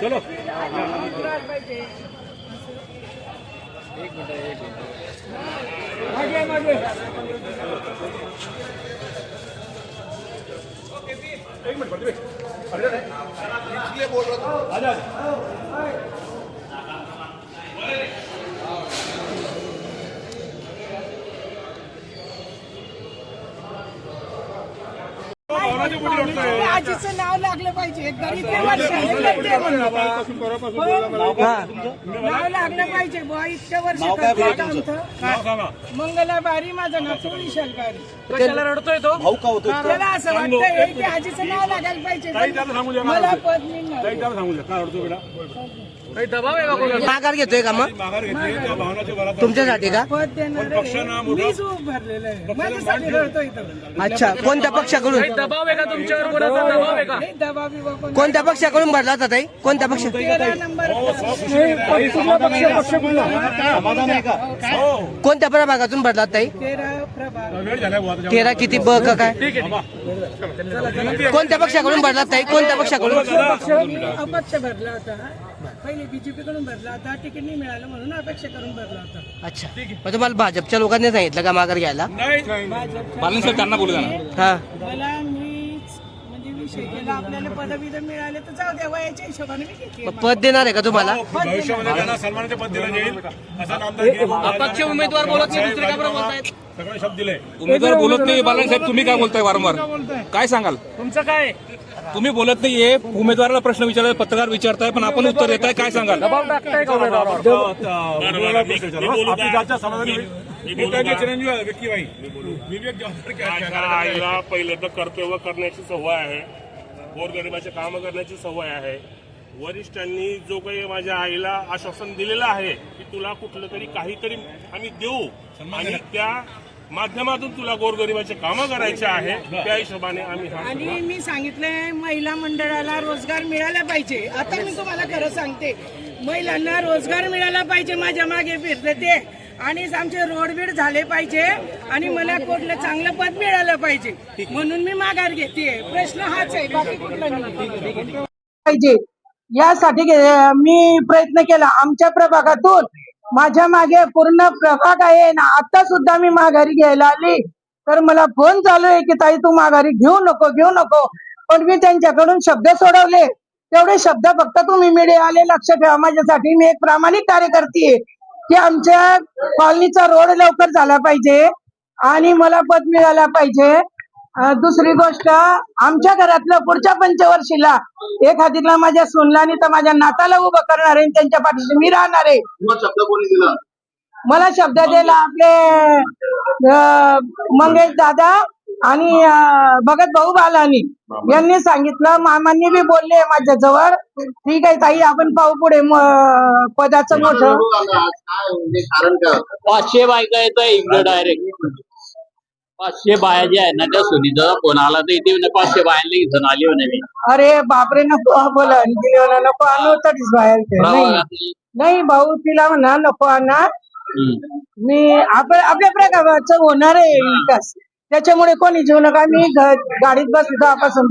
चलो. मागे मागे एक मिनट पडते आजा भावनाची बोटी आजीचं नाव लागलं पाहिजे. नाव लागलं पाहिजे. बुवा. इतक्या वर्ष मंगलाबारी माझं नाव थोडी शलकारी कशाला रडतोय तो? असं वाटतंय की आजीचं नाव लागायला पाहिजे. मला पद मिळणार काही दबाव आहे का माघार घेतोय का मग? तुमच्यासाठी का? पक्षानं अच्छा कोणत्या पक्षाकडून? काही दबाव आहे का तुमच्यावर? कोणाचा दबाव आहे का? कोणत्या पक्षाकडून भरला होता ताई? कोणत्या पक्ष आहे का हो कोणत्या प्रभागातून भरला होता ताई? तेरा किती ब का काय. कोणत्या पक्षाकडून भरला होता ताई? कोणत्या पक्षाकडून? मी अपक्ष भरला होता. पहिले बीजेपी कडून भरला होता. तिकीट नाही मिळालं म्हणून अपेक्षा करून भरला होता. अच्छा. मग तुम्हाला भाजपच्या लोकांनी सांगितलं का माघार घ्यायला? हा. मला मीच म्हणजे विषय केला आपल्याला पदवी मिळाले तर जाऊ द्या वयाच्या हिशोबाने मी घेतली मग पद देणार आहे का तुम्हाला हो, भविष्यामध्ये त्यांना सन्मानाचे पद दिलं जाईल असा नामदार अपक्ष उमेदवार बोलत नाही दुसरे का बरं बोलतायत सगळे शब्द दिले उमेदवार बोलत नाही बालन साहेब तुम्ही काय बोलताय वारंवार काय सांगाल तुमचं काय तुम्ही बोलत नाहीये उमेदवाराला प्रश्न विचारताय पत्रकार विचारताय पण आपण उत्तर देताय काय सांगाल दबाव टाकताय का उमेदवारावर आपली जातच्या समाधानी मोठ्याचे आईला पहिलं तर कर्तव्य करण्याची सवय आहे. गोरगरिबाचे कामं करण्याची सवय आहे. वरिष्ठांनी जो काही माझ्या आईला आश्वासन दिलेलं आहे की तुला कुठलं तरी काहीतरी आम्ही देऊ आणि त्या माध्यमातून तुला गोरगरिबाचे कामं करायचे आहे त्या हिशोबाने आम्ही आणि मी सांगितलंय महिला मंडळाला रोजगार मिळाला पाहिजे. आता मी तुम्हाला खरं सांगते महिलांना रोजगार मिळाला पाहिजे माझ्या मागे फिरले ते. आणि आमचे रोड बीड झाले पाहिजे आणि मला कुठलं चांगलं पद मिळालं पाहिजे. म्हणून मी माघार घेते प्रश्न हाच आहे बाकी कुठला पाहिजे. यासाठी मी प्रयत्न केला. आमच्या प्रभागातून माझ्या मागे पूर्ण प्रभाग आहे ना आता सुद्धा मी माघारी घ्यायला आली. तर मला फोन चालू आहे की ताई तू माघारी घेऊ नको घेऊ नको. पण मी त्यांच्याकडून शब्द सोडवले. तेवढे शब्द फक्त तुम्ही मिळे आले लक्ष ठेवा. माझ्यासाठी मी एक प्रामाणिक कार्यकर्ती आहे. की आमच्या कॉलनीचा रोड लवकर झाला पाहिजे आणि मला पद मिळाला पाहिजे. दुसरी गोष्ट आमच्या घरातलं पुढच्या पंचवर्षीला एक हातीला माझ्या सुनलानी तर माझ्या नाताला उभं करणार आहे आणि त्यांच्या पाठीशी मी राहणार आहे. मला शब्द दिला आपले मंगेश दादा. आणि भगत भाऊ बालानी यांनी सांगितलं मामांनी बी बोलले माझ्या जवळ. ठीक आहे ताई आपण पाहू पुढे पदाचं मोठं. म्हणजे? पाचशे बायका येतं इकडे डायरेक्ट पाचशे बाया ज्या आहेत ना त्या सुनीचा फोन आला तर इथे म्हणे पाचशे बायांना इथून आली म्हणे मी. अरे बापरे नको बोला नको आणू तरीच बाहेर. नाही. भाऊ तिला म्हणा नको आणा. मी आपण आपल्या प्रकारचं होणार आहे विकास. त्याच्यामुळे कोणी जीव नका. मी घ- गाडीत बसली तेव्हापासून.